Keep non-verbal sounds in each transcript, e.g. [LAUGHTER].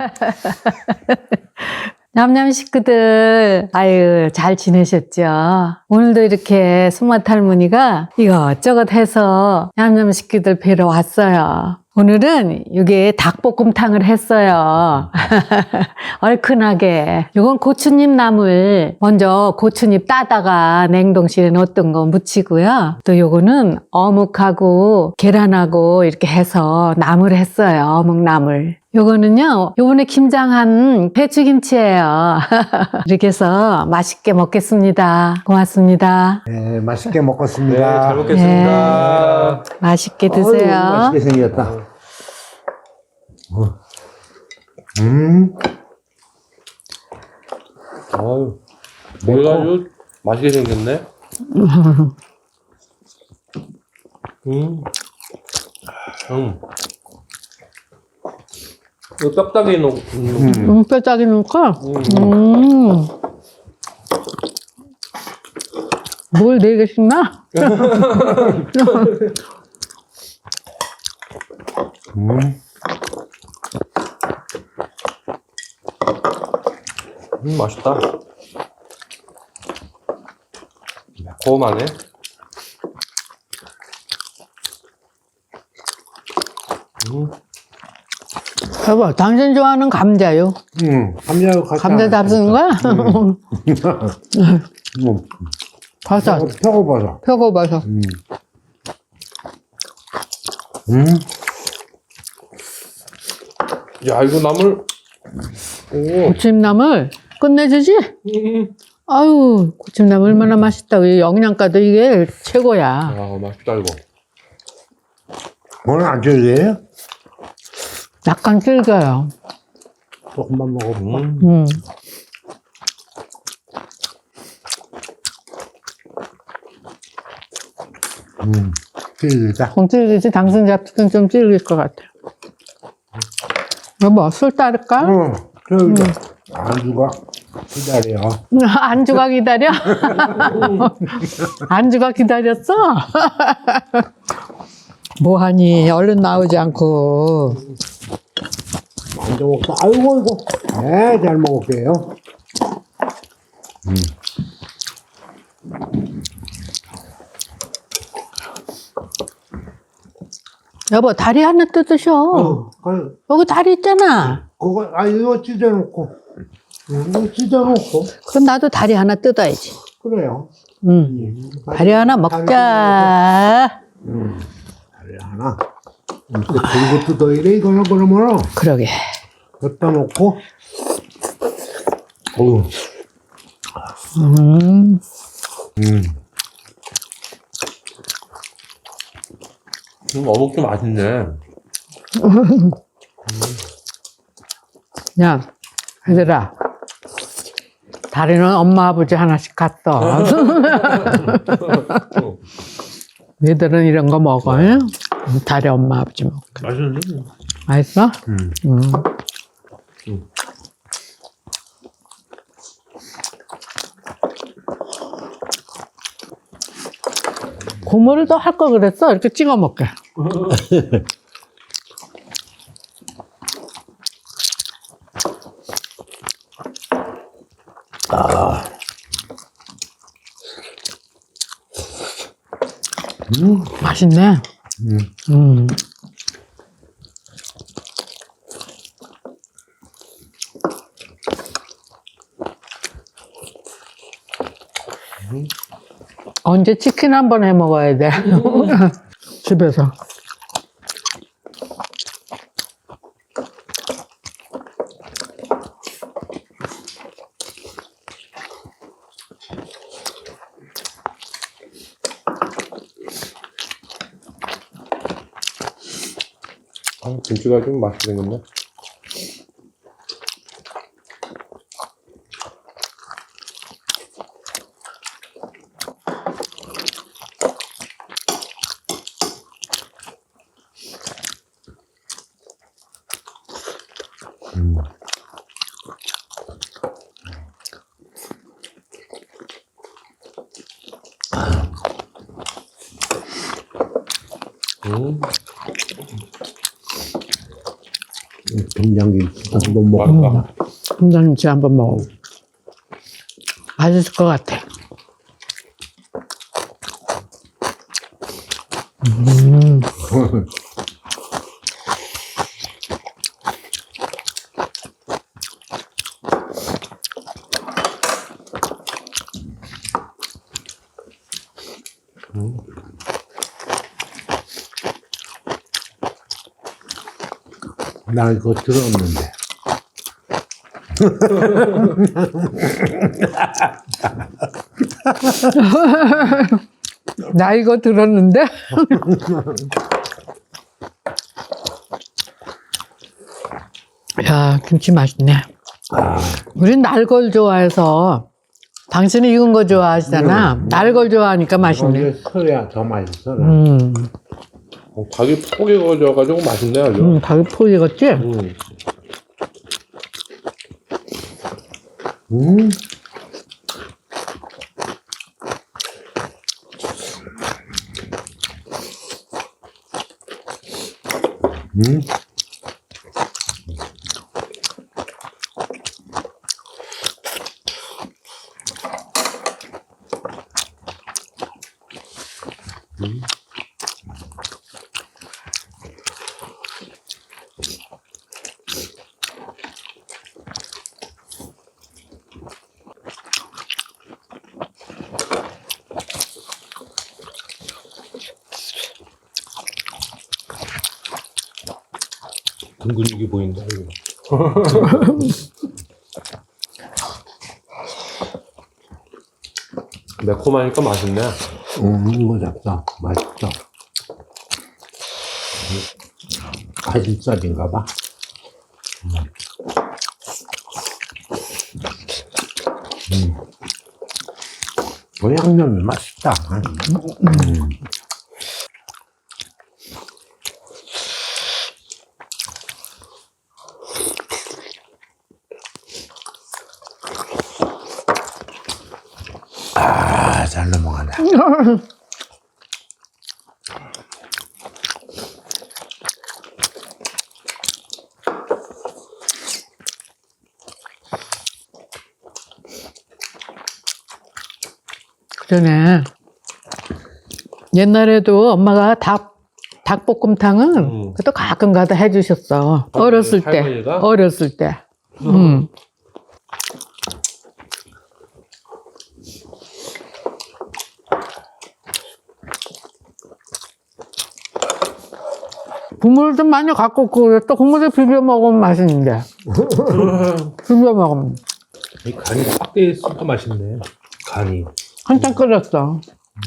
[LAUGHS] 냠냠 식구들, 아유, 잘 지내셨죠? 오늘도 이렇게 손맛 할머니가 이것저것 해서 냠냠 식구들 뵈러 왔어요. 오늘은 이게 닭볶음탕을 했어요. [LAUGHS] 얼큰하게. 이건 고추잎 나물. 먼저 고추잎 따다가 냉동실에 넣었던 거 무치고요. 또 요거는 어묵하고 계란하고 이렇게 해서 나물 했어요. 어묵 나물. 요거는요, 요번에 김장한 배추김치예요. [LAUGHS] 이렇게 해서 맛있게 먹겠습니다. 고맙습니다. 네, 맛있게 네, 먹었습니다. 잘 먹겠습니다. 맛있게 어우, 드세요. 맛있게 생겼다. 어. 음, 아유, 머리가 아주 맛있게 생겼네. [LAUGHS] 음, 음. 이거 뼈다귀 넣, 음. 음, 뼈다귀 넣고, 음. 음. 뭘 되게 신나? 음, 음, 맛있다. 매콤하네. 음, 여보, 당신 좋아하는 감자요. 음, 감자하고 같이 감자 하나 잡수는 거야? 음, 버섯, 펴고 봐서. 표고버섯. 음, 음, 야, 이거 나물. 오, 고침나물 끝내주지? 음. 아유, 고침나물 얼마나 맛있다. 이 영양가도 이게 최고야. 아, 맛있다, 이거. 오늘 안 줄래요? 약간 질겨요. 조금만 먹어볼까? 음, 음. 음, 질기다. 좀 질기지? 당신 잡수는 좀 질길 것 같아. 여보, 술 따를까? 어, 저기, 안주가 기다려. [LAUGHS] 안주가 기다려? [LAUGHS] 안주가 기다렸어? [LAUGHS] 뭐하니? 얼른 나오지 않고. 먼저 먹자. 아이고, 이거. 네, 잘 먹을게요. 여보, 다리 하나 뜯으셔. 어, 여기 다리 있잖아. 그거, 아, 이거 찢어놓고. 이거 찢어놓고. 그럼 나도 다리 하나 뜯어야지. 그래요. 응. 음, 다리 하나 먹자. 음, 다리 하나. 그것도 너희래 이거는 거는 뭐라 그러게. 갖다 놓고 어우 음, 음. 음, 어묵도 맛있네. 음. 야, 얘들아. 다리는 엄마, 아버지 하나씩 갔어. [LAUGHS] 얘들은 이런 거 먹어. 응? 다리 엄마, 아버지 먹어. 맛있는데? 맛있어? 음. 음. 음. 고무를 또 할 거 그랬어? 이렇게 찍어 먹게. [LAUGHS] 맛있네. 음. 언제 치킨 한번 해 먹어야 돼. [LAUGHS] 집에서. 아, 김치가 좀 맛있게 생겼네. 음, 된장김치 한번 먹어. 맛있다. 김장김치 한번 먹어. 맛있을 것 같아. 음. [LAUGHS] 나 이거 들었는데. 나 이거 들었는데? 야, 김치 맛있네. 우린 날 걸 좋아해서 당신은 익은 거 좋아하시잖아. 날 걸 좋아하니까 맛있네. 거기에 서야 더 맛있어. 음, 어, 닭이 포개 거져가지고 맛있네, 아주. 음, 닭이 포 익었지? 음. 음. 음. 등 근육이 보인다. [LAUGHS] 매콤하니까 맛있네. 음, 이거 잡다. 맛있어. 가슴살인가 봐. 음. 그 양념이 맛있다. 음. 아, 잘 넘어가네. 그러네. 옛날에도 엄마가 닭, 닭볶음탕은 음. 그것도 가끔 가다 해주셨어. 아, 어렸을 때. 할머니가? 어렸을 때. 음. 국물 좀 많이 갖고 그 또 국물에 비벼 먹으면 맛있는데 [LAUGHS] 비벼 먹으면 이 간이 확대 수가 맛있네. 간이. 한참 끓였어.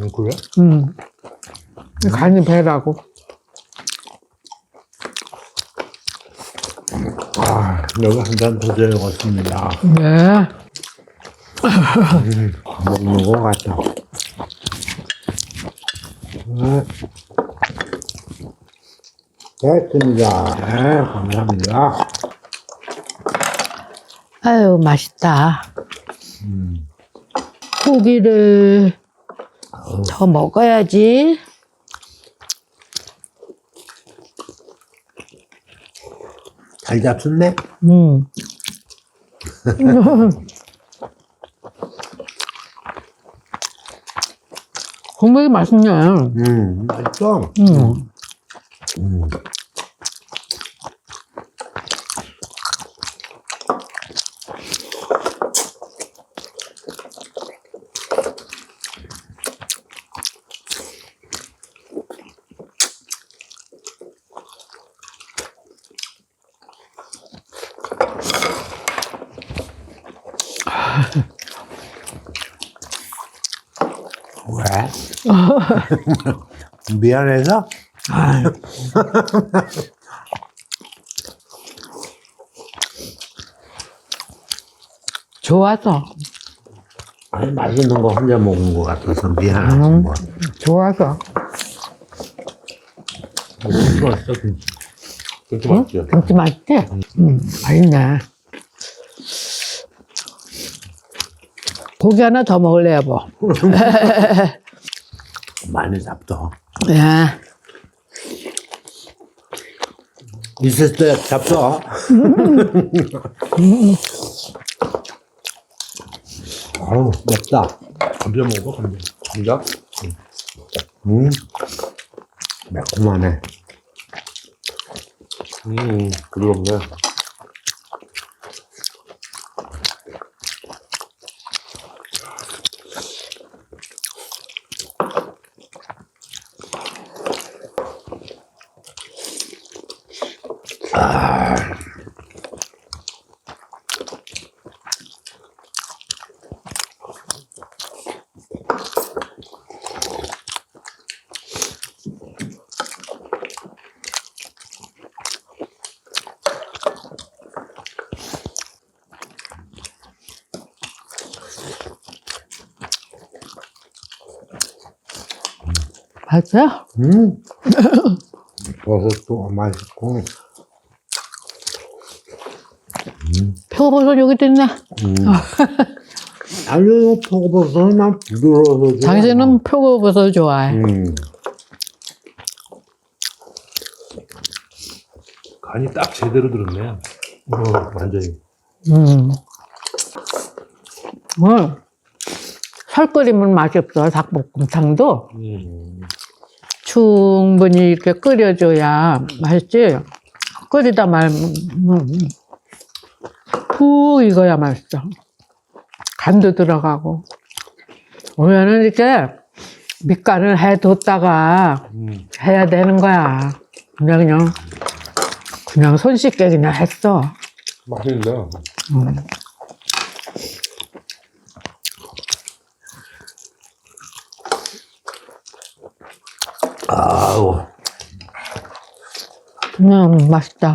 음, 그래? 음. 간이 배라고. 아, 여기 한잔 더져왔습니다 네. 음, 먹는 것 같다. 네. 됐습니다. 네, 감사합니다. 아유, 맛있다. 고기를 더 먹어야지. 잘 잡섰네? 음. [LAUGHS] 국물이 맛있네. 음, 맛있어. 음. 왜? [LAUGHS] 미안해서? [LAUGHS] 좋아서. 아니, 맛있는 거 혼자 먹은 거 같아서 미안하지 음. 뭐. 좋아서. 김치 맛있어, 김치. 김치 맛있죠? 김치 맛있지? 음, 맛있네. 고기 하나 더 먹을래, 여보? [LAUGHS] 많이 잡숴. 야, 있을 때 잡숴. [LAUGHS] 아우, 맵다. 감자 먹어, 감자. 감자? 음, 매콤하네. 음, 부드럽네. 맛있어요? 음, 버섯도 맛있고. 표고버섯 여기 있네. 아니요, 포고버섯은 난 부드러워서. 당신은 표고버섯 좋아해. 음, 간이 딱 제대로 들었네. 어, 완전히. 음. 음. 살 끓이면 맛이 없어, 닭볶음탕도. 음. 충분히 이렇게 끓여줘야 맛있지. 끓이다 말면 푹 익어야 맛있어. 간도 들어가고. 우리는 이렇게 밑간을 해뒀다가 음. 해야 되는 거야. 근데 그냥 그냥 손쉽게 그냥 했어. 맛있는데. 아우, 그냥 맛있다.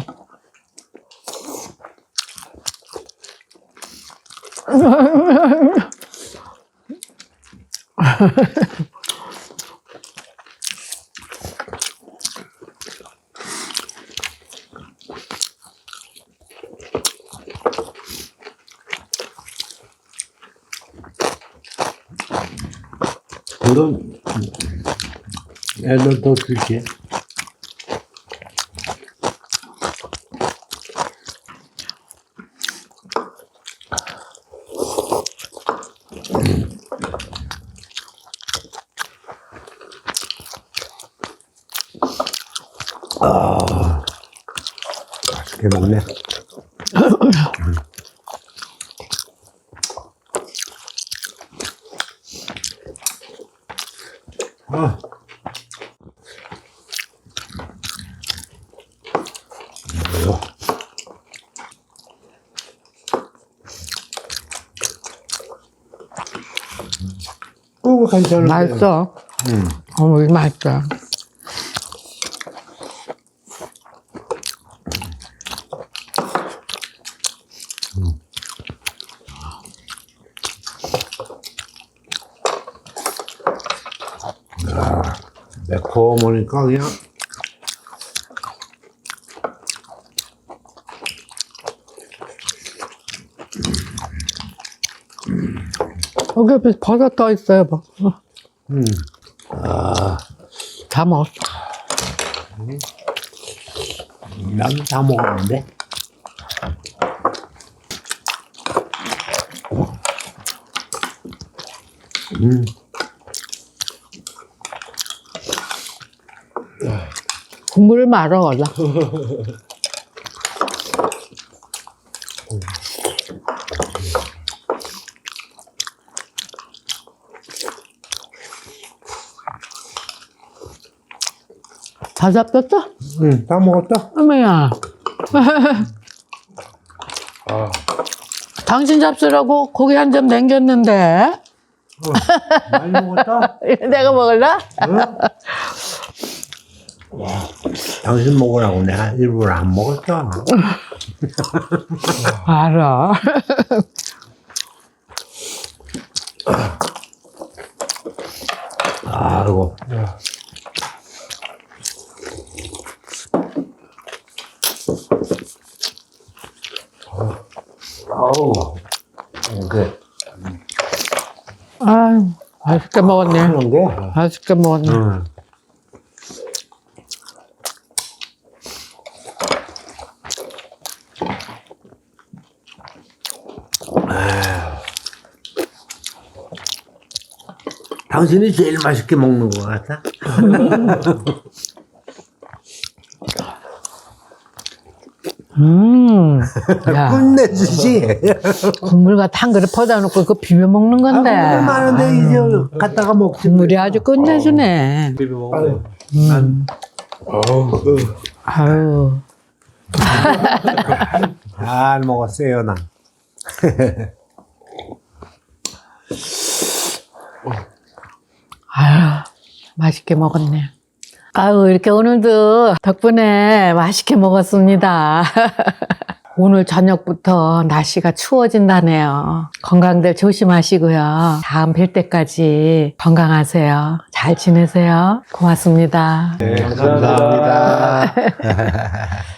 그럼 애들 더 줄게. 아, 맛 소박한 저녁. 맛있어. 음. 어묵이 맛있어. 매콤하니까 그냥 여기 옆에 버섯 더 있어요, 뭐. 음. 다 먹었어. 난다 먹었는데. 음. 국물을 말아, 얼라. [LAUGHS] 다 잡혔어? 응, 다 먹었다. 어머야. [LAUGHS] 당신 잡수라고 고기 한 점 남겼는데. 많이 먹었다. [LAUGHS] 내가 먹을라? 응? 당신 먹으라고 내가 일부러 안 먹었잖아. [LAUGHS] 알아. 아이고. 아우. 이게 아유, 맛있게 먹었네. 게. 맛있게 먹었네. 응. 당신이 제일 맛있게 먹는 것 같아. [LAUGHS] 음. [LAUGHS] 야, 끝내주지. 국물과 탕 그릇 퍼다 놓고 그거 비벼 먹는 건데. 아, 많은데 이제 갖다가 먹지. 국물이 아주 끝내주네. 비벼 먹네. 음. 아유. [LAUGHS] 잘 먹었어요, 난. [LAUGHS] 아유, 맛있게 먹었네. 아유, 이렇게 오늘도 덕분에 맛있게 먹었습니다. [LAUGHS] 오늘 저녁부터 날씨가 추워진다네요. 건강들 조심하시고요. 다음 뵐 때까지 건강하세요. 잘 지내세요. 고맙습니다. 네, 감사합니다. [LAUGHS]